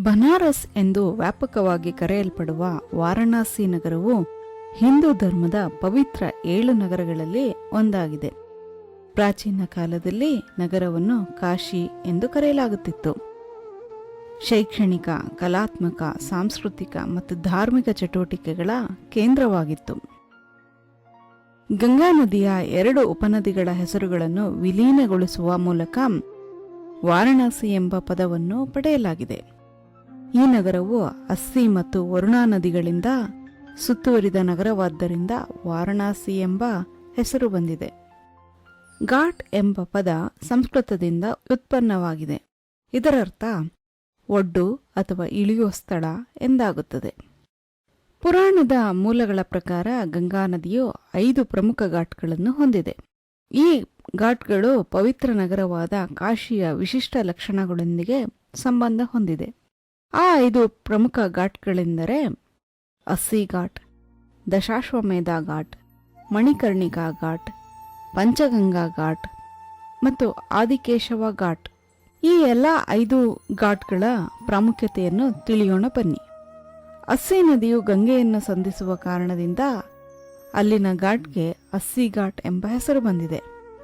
ಬನಾರಸ್ ಎಂದು ವ್ಯಾಪಕವಾಗಿ ಕರೆಯಲ್ಪಡುವ ವಾರಣಾಸಿ ನಗರವು ಹಿಂದೂ ಧರ್ಮದ ಪವಿತ್ರ ಏಳು ನಗರಗಳಲ್ಲಿ ಒಂದಾಗಿದೆ. ಪ್ರಾಚೀನ ಕಾಲದಲ್ಲಿ ನಗರವನ್ನು ಕಾಶಿ ಎಂದು ಕರೆಯಲಾಗುತ್ತಿತ್ತು. ಶೈಕ್ಷಣಿಕ, ಕಲಾತ್ಮಕ, ಸಾಂಸ್ಕೃತಿಕ ಮತ್ತು ಧಾರ್ಮಿಕ ಚಟುವಟಿಕೆಗಳ ಕೇಂದ್ರವಾಗಿತ್ತು. ಗಂಗಾ ನದಿಯ ಎರಡು ಉಪನದಿಗಳ ಹೆಸರುಗಳನ್ನು ವಿಲೀನಗೊಳಿಸುವ ಮೂಲಕ ವಾರಣಾಸಿ ಎಂಬ ಪದವನ್ನು ಪಡೆಯಲಾಗಿದೆ. ಈ ನಗರವು ಅಸ್ಸಿ ಮತ್ತು ವರುಣಾ ನದಿಗಳಿಂದ ಸುತ್ತುವರಿದ ನಗರವಾದ್ದರಿಂದ ವಾರಣಾಸಿ ಎಂಬ ಹೆಸರು ಬಂದಿದೆ. ಘಾಟ್ ಎಂಬ ಪದ ಸಂಸ್ಕೃತದಿಂದ ಉತ್ಪನ್ನವಾಗಿದೆ. ಇದರರ್ಥ ಒಡ್ಡು ಅಥವಾ ಇಳಿಯುವ ಸ್ಥಳ ಎಂದಾಗುತ್ತದೆ. ಪುರಾಣದ ಮೂಲಗಳ ಪ್ರಕಾರ ಗಂಗಾ ನದಿಯು ಐದು ಪ್ರಮುಖ ಘಾಟ್ಗಳನ್ನು ಹೊಂದಿದೆ. ಈ ಘಾಟ್ಗಳು ಪವಿತ್ರ ನಗರವಾದ ಕಾಶಿಯ ವಿಶಿಷ್ಟ ಲಕ್ಷಣಗಳೊಂದಿಗೆ ಸಂಬಂಧ ಹೊಂದಿದೆ. ಆ ಐದು ಪ್ರಮುಖ ಘಾಟ್ಗಳೆಂದರೆ ಅಸ್ಸಿ ಘಾಟ್, ದಶಾಶ್ವಮೇಧ ಘಾಟ್, ಮಣಿಕರ್ಣಿಕಾ ಘಾಟ್, ಪಂಚಗಂಗಾ ಘಾಟ್ ಮತ್ತು ಆದಿಕೇಶವ ಘಾಟ್. ಈ ಎಲ್ಲ ಐದು ಘಾಟ್ಗಳ ಪ್ರಾಮುಖ್ಯತೆಯನ್ನು ತಿಳಿಯೋಣ ಬನ್ನಿ. ಅಸ್ಸಿ ನದಿಯು ಗಂಗೆಯನ್ನು ಸಂಧಿಸುವ ಕಾರಣದಿಂದ ಅಲ್ಲಿನ ಘಾಟ್ಗೆ ಅಸ್ಸಿ ಘಾಟ್ ಎಂಬ ಹೆಸರು ಬಂದಿದೆ.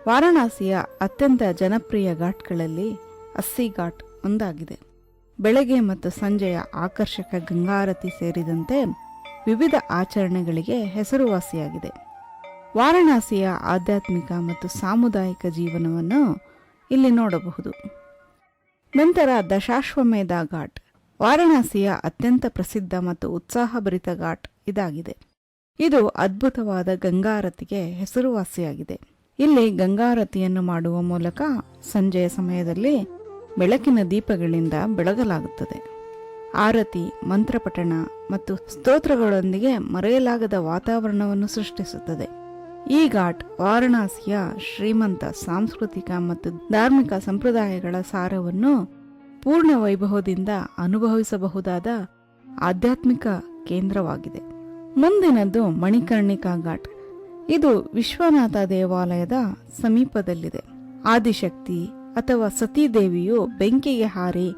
ವಾರಣಾಸಿಯ ಅತ್ಯಂತ ಜನಪ್ರಿಯ ಘಾಟ್ಗಳಲ್ಲಿ ಅಸ್ಸಿ ಘಾಟ್ ಒಂದಾಗಿದೆ. ಬೆಳಗ್ಗೆ ಮತ್ತು ಸಂಜೆಯ ಆಕರ್ಷಕ ಗಂಗಾರತಿ ಸೇರಿದಂತೆ ವಿವಿಧ ಆಚರಣೆಗಳಿಗೆ ಹೆಸರುವಾಸಿಯಾಗಿದೆ. ವಾರಣಾಸಿಯ ಆಧ್ಯಾತ್ಮಿಕ ಮತ್ತು ಸಾಮುದಾಯಿಕ ಜೀವನವನ್ನು ಇಲ್ಲಿ ನೋಡಬಹುದು. ನಂತರ ದಶಾಶ್ವಮೇಧ ಘಾಟ್. ವಾರಣಾಸಿಯ ಅತ್ಯಂತ ಪ್ರಸಿದ್ಧ ಮತ್ತು ಉತ್ಸಾಹಭರಿತ ಘಾಟ್ ಇದಾಗಿದೆ. ಇದು ಅದ್ಭುತವಾದ ಗಂಗಾರತಿಗೆ ಹೆಸರುವಾಸಿಯಾಗಿದೆ. ಇಲ್ಲಿ ಗಂಗಾರತಿಯನ್ನು ಮಾಡುವ ಮೂಲಕ ಸಂಜೆಯ ಸಮಯದಲ್ಲಿ ಬೆಳಕಿನ ದೀಪಗಳಿಂದ ಬೆಳಗಲಾಗುತ್ತದೆ. ಆರತಿ, ಮಂತ್ರಪಠಣ ಮತ್ತು ಸ್ತೋತ್ರಗಳೊಂದಿಗೆ ಮರೆಯಲಾಗದ ವಾತಾವರಣವನ್ನು ಸೃಷ್ಟಿಸುತ್ತದೆ. ಈ ಘಾಟ್ ವಾರಣಾಸಿಯ ಶ್ರೀಮಂತ ಸಾಂಸ್ಕೃತಿಕ ಮತ್ತು ಧಾರ್ಮಿಕ ಸಂಪ್ರದಾಯಗಳ ಸಾರವನ್ನು ಪೂರ್ಣ ವೈಭವದಿಂದ ಅನುಭವಿಸಬಹುದಾದ ಆಧ್ಯಾತ್ಮಿಕ ಕೇಂದ್ರವಾಗಿದೆ. ಮುಂದಿನದ್ದು ಮಣಿಕರ್ಣಿಕಾ ಘಾಟ್. ಇದು ವಿಶ್ವನಾಥ ದೇವಾಲಯದ ಸಮೀಪದಲ್ಲಿದೆ. ಆದಿಶಕ್ತಿ ಅಥವಾ ಸತೀದೇವಿಯು ಬೆಂಕಿಗೆ ಹಾರಿ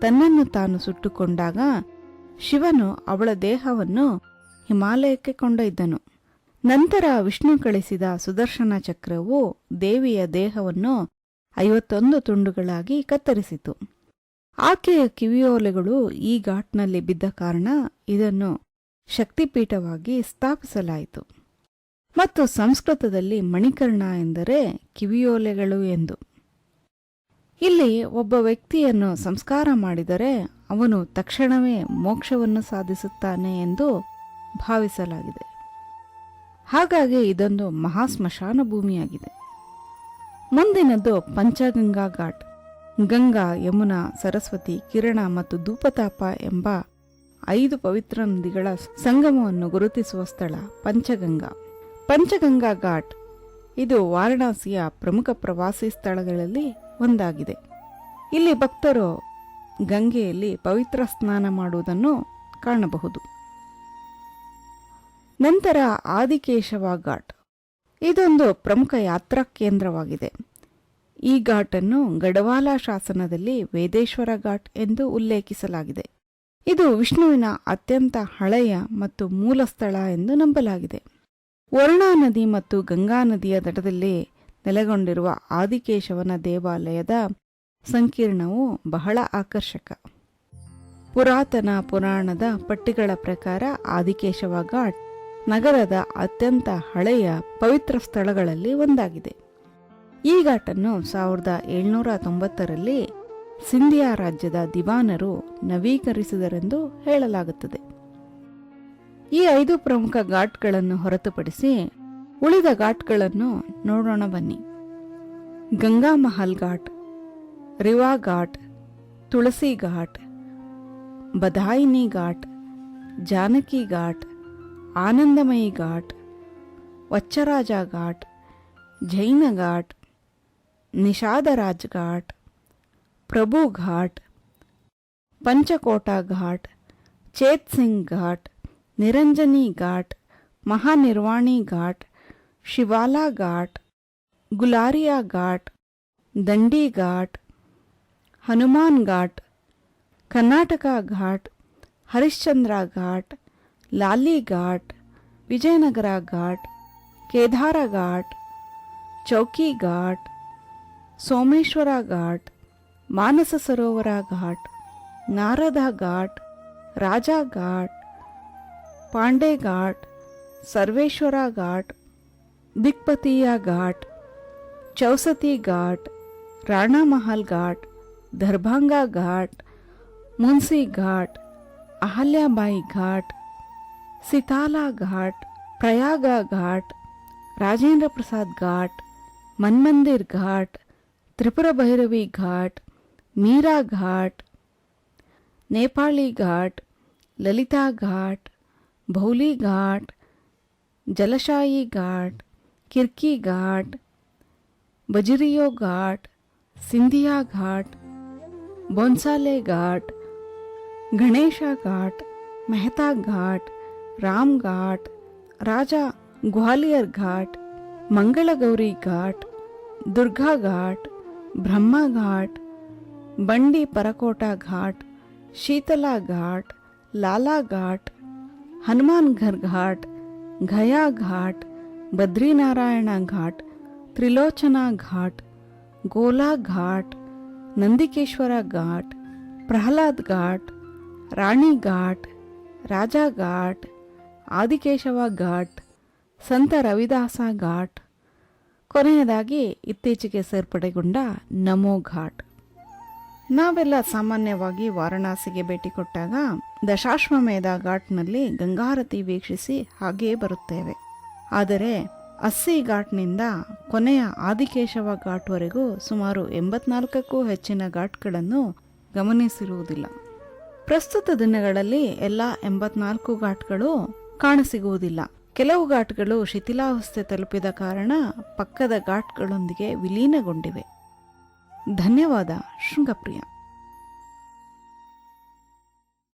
ತನ್ನನ್ನು ತಾನು ಸುಟ್ಟುಕೊಂಡಾಗ ಶಿವನು ಅವಳ ದೇಹವನ್ನು ಹಿಮಾಲಯಕ್ಕೆ ಕೊಂಡೊಯ್ದನು. ನಂತರ ವಿಷ್ಣು ಕಳಿಸಿದ ಸುದರ್ಶನ ಚಕ್ರವು ದೇವಿಯ ದೇಹವನ್ನು ಐವತ್ತೊಂದು ತುಂಡುಗಳಾಗಿ ಕತ್ತರಿಸಿತು. ಆಕೆಯ ಕಿವಿಯೋಲೆಗಳು ಈ ಘಾಟ್ನಲ್ಲಿ ಬಿದ್ದ ಕಾರಣ ಇದನ್ನು ಶಕ್ತಿಪೀಠವಾಗಿ ಸ್ಥಾಪಿಸಲಾಯಿತು. ಮತ್ತು ಸಂಸ್ಕೃತದಲ್ಲಿ ಮಣಿಕರ್ಣ ಎಂದರೆ ಕಿವಿಯೋಲೆಗಳು ಎಂದು. ಇಲ್ಲಿ ಒಬ್ಬ ವ್ಯಕ್ತಿಯನ್ನು ಸಂಸ್ಕಾರ ಮಾಡಿದರೆ ಅವನು ತಕ್ಷಣವೇ ಮೋಕ್ಷವನ್ನು ಸಾಧಿಸುತ್ತಾನೆ ಎಂದು ಭಾವಿಸಲಾಗಿದೆ. ಹಾಗಾಗಿ ಇದೊಂದು ಮಹಾಸ್ಮಶಾನ ಭೂಮಿಯಾಗಿದೆ. ಮುಂದಿನದ್ದು ಪಂಚಗಂಗಾ ಘಾಟ್. ಗಂಗಾ ಯಮುನಾ ಸರಸ್ವತಿ ಕಿರಣ ಮತ್ತು ಧೂಪತಾಪ ಎಂಬ ಐದು ಪವಿತ್ರ ನದಿಗಳ ಸಂಗಮವನ್ನು ಗುರುತಿಸುವ ಸ್ಥಳ ಪಂಚಗಂಗಾ. ಪಂಚಗಂಗಾ ಘಾಟ್. ಇದು ವಾರಣಾಸಿಯ ಪ್ರಮುಖ ಪ್ರವಾಸಿ ಸ್ಥಳಗಳಲ್ಲಿ ಒಂದಾಗಿದೆ. ಇಲ್ಲಿ ಭಕ್ತರು ಗಂಗೆಯಲ್ಲಿ ಪವಿತ್ರ ಸ್ನಾನ ಮಾಡುವುದನ್ನು ಕಾಣಬಹುದು. ನಂತರ ಆದಿಕೇಶವ ಘಾಟ್. ಇದೊಂದು ಪ್ರಮುಖ ಯಾತ್ರಾ ಕೇಂದ್ರವಾಗಿದೆ. ಈ ಘಾಟನ್ನು ಗಡವಾಲ ಶಾಸನದಲ್ಲಿ ವೇದೇಶ್ವರ ಘಾಟ್ ಎಂದು ಉಲ್ಲೇಖಿಸಲಾಗಿದೆ. ಇದು ವಿಷ್ಣುವಿನ ಅತ್ಯಂತ ಹಳೆಯ ಮತ್ತು ಮೂಲ ಸ್ಥಳ ಎಂದು ನಂಬಲಾಗಿದೆ. ವರುಣಾ ನದಿ ಮತ್ತು ಗಂಗಾ ನದಿಯ ದಡದಲ್ಲಿ ನೆಲೆಗೊಂಡಿರುವ ಆದಿಕೇಶವನ ದೇವಾಲಯದ ಸಂಕೀರ್ಣವು ಬಹಳ ಆಕರ್ಷಕ. ಪುರಾತನ ಪುರಾಣದ ಪಟ್ಟಿಗಳ ಪ್ರಕಾರ ಆದಿಕೇಶವ ಘಾಟ್ ನಗರದ ಅತ್ಯಂತ ಹಳೆಯ ಪವಿತ್ರ ಸ್ಥಳಗಳಲ್ಲಿ ಒಂದಾಗಿದೆ. ಈ ಘಾಟನ್ನು ಸಾವಿರದ ಏಳ್ನೂರ ತೊಂಬತ್ತರಲ್ಲಿ ಸಿಂಧಿಯಾ ರಾಜ್ಯದ ದಿವಾನರು ನವೀಕರಿಸಿದರೆಂದು ಹೇಳಲಾಗುತ್ತದೆ. ಈ ಐದು ಪ್ರಮುಖ ಘಾಟ್ಗಳನ್ನು ಹೊರತುಪಡಿಸಿ ಉಳಿದ ಘಾಟ್ಗಳನ್ನು ನೋಡೋಣ ಬನ್ನಿ. ಗಂಗಾ ಮಹಲ್ ಘಾಟ್, ರಿವಾ ಘಾಟ್, ತುಳಸಿ ಘಾಟ್ ಬಧಾಯಿನಿ ಘಾಟ್, ಜಾನಕಿ ಘಾಟ್, ಆನಂದಮಯಿ ಘಾಟ್, ವಚ್ಚರಾಜ ಘಾಟ್, ಜೈನ ಘಾಟ್, ನಿಷಾದರಾಜ್ ಘಾಟ್, ಪ್ರಭು ಘಾಟ್, ಪಂಚಕೋಟ ಘಾಟ್, ಚೇತ್ ಸಿಂಗ್ ಘಾಟ್, ನಿರಂಜನಿ ಘಾಟ್, ಮಹಾನಿರ್ವಾಣಿ ಘಾಟ್ ಶಿವಾಲಾ ಘಾಟ್ ಗುಲಾರಿಯಾ ಘಾಟ್ ದಂಡಿ ಘಾಟ್ ಹನುಮಾನ್ ಘಾಟ್ ಕರ್ನಾಟಕ ಘಾಟ್ ಹರಿಶ್ಚಂದ್ರ ಘಾಟ್ ಲಾಲಿ ಘಾಟ್ ವಿಜಯನಗರ ಘಾಟ್ ಕೇದಾರ ಘಾಟ್ ಚೌಕಿ ಘಾಟ್ ಸೋಮೇಶ್ವರ ಘಾಟ್ ಮಾನಸ ಸರೋವರ ಘಾಟ್ ನಾರದ ಘಾಟ್ ರಾಜಾ ಘಾಟ್ ಪಾಂಡೆ ಘಾಟ್ ಸರ್ವೇಶ್ವರ ಘಾಟ್ ದಿಕ್ಪತಿಯ ಘಾಟ್ ಚೌಸತಿ ಘಾಟ್ ರಾಣಾಮಹಲ್ ಘಾಟ್ ದರ್ಭಂಗ ಘಾಟ್ ಮುನ್ಸಿ ಘಾಟ್ ಅಹಲ್ಯಾಬಾಯಿ ಘಾಟ್ ಸಿತಾಲಾ ಘಾಟ್ ಪ್ರಯಾಗ ಘಾಟ್ ರಾಜೇಂದ್ರ ಪ್ರಸಾದ್ ಘಾಟ್ ಮನ್ಮಂದಿರ್ ಘಾಟ್ ತ್ರಿಪುರ ಭೈರವಿ ಘಾಟ್ ಮೀರಾ ಘಾಟ್ ನೇಪಾಳಿ ಘಾಟ್ ಲಲಿತಾ ಘಾಟ್ ಭೌಲಿ ಘಾಟ್ ಜಲಶಾಯಿ ಘಾಟ್ ಕಿರ್ಕಿ ಘಾಟ್ ಬಜರಿಯೋ ಘಾಟ್ ಸಿಂಧಿಯಾ ಘಾಟ್ ಬೊನ್ಸಾಲೆ ಘಾಟ್ ಗಣೇಶ ಘಾಟ್ ಮೆಹತಾ ಘಾಟ್ ರಾಮ್ ಘಾಟ್ ರಾಜ ಗ್ವಾಲಿಯರ್ ಘಾಟ್ ಮಂಗಳಗೌರಿ ಘಾಟ್ ದುರ್ಗಾ ಘಾಟ್ ಬ್ರಹ್ಮ ಘಾಟ್ ಬಂಡಿ ಪರಕೋಟ ಘಾಟ್ ಶೀತಲಾ ಘಾಟ್ ಲಾಲಾ ಘಾಟ್ ಹನುಮಾನ್ ಘರ್ ಘಾಟ್ ಗಯಾ ಘಾಟ್ ಬದ್ರಿನಾರಾಯಣ ಘಾಟ್, ತ್ರಿಲೋಚನಾ ಘಾಟ್, ಗೋಲಾ ಘಾಟ್, ನಂದಿಕೇಶ್ವರ ಘಾಟ್, ಪ್ರಹ್ಲಾದ್ ಘಾಟ್, ರಾಣಿ ಘಾಟ್, ರಾಜ ಘಾಟ್, ಆದಿಕೇಶವ ಘಾಟ್, ಸಂತ ರವಿದಾಸ ಘಾಟ್. ಕೊನೆಯದಾಗಿ ಇತ್ತೀಚೆಗೆ ಸೇರ್ಪಡೆಗೊಂಡ ನಮೋ ಘಾಟ್. ನಾವೆಲ್ಲ ಸಾಮಾನ್ಯವಾಗಿ ವಾರಣಾಸಿಗೆ ಭೇಟಿ ಕೊಟ್ಟಾಗ ದಶಾಶ್ವಮೇಧ ಘಾಟ್ನಲ್ಲಿ ಗಂಗಾರತಿ ವೀಕ್ಷಿಸಿ ಹಾಗೆಯೇ ಬರುತ್ತೇವೆ. ಆದರೆ ಅಸ್ಸಿ ಘಾಟ್ನಿಂದ ಕೊನೆಯ ಆದಿಕೇಶವ ಘಾಟ್ವರೆಗೂ ಸುಮಾರು ಎಂಬತ್ನಾಲ್ಕಕ್ಕೂ ಹೆಚ್ಚಿನ ಘಾಟ್ಗಳನ್ನು ಗಮನಿಸಿರುವುದಿಲ್ಲ. ಪ್ರಸ್ತುತ ದಿನಗಳಲ್ಲಿ ಎಲ್ಲ ಎಂಬತ್ನಾಲ್ಕು ಘಾಟ್ಗಳು ಕಾಣಸಿಗುವುದಿಲ್ಲ. ಕೆಲವು ಘಾಟ್ಗಳು ಶಿಥಿಲಾವಸ್ಥೆ ತಲುಪಿದ ಕಾರಣ ಪಕ್ಕದ ಘಾಟ್ಗಳೊಂದಿಗೆ ವಿಲೀನಗೊಂಡಿವೆ. ಧನ್ಯವಾದ, ಶೃಂಗಪ್ರಿಯ.